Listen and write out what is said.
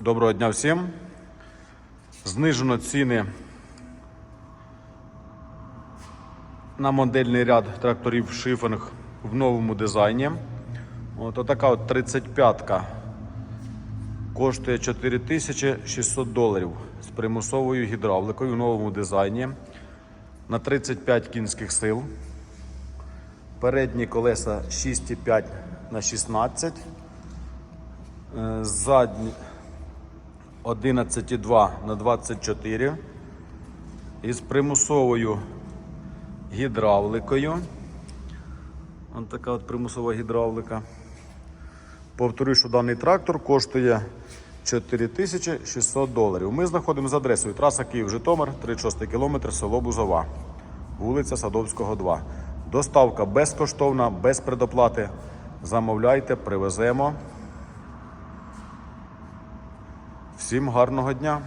Доброго дня всім. Знижено ціни на модельний ряд тракторів Шифинг в новому дизайні. От така от 35-ка коштує 4600 доларів з примусовою гідравликою в новому дизайні на 35 кінських сил. Передні колеса 6,5 на 16. Е, Задні 11,2 на 24 із примусовою гідравликою. Ось така от примусова гідравлика. Повторюю, що даний трактор коштує 4600 доларів. Ми знаходимося за адресою траса Київ-Житомир, 36 км, село Бузова, вулиця Садовського, 2. Доставка безкоштовна, без предоплати. Замовляйте, привеземо. Всім гарного дня!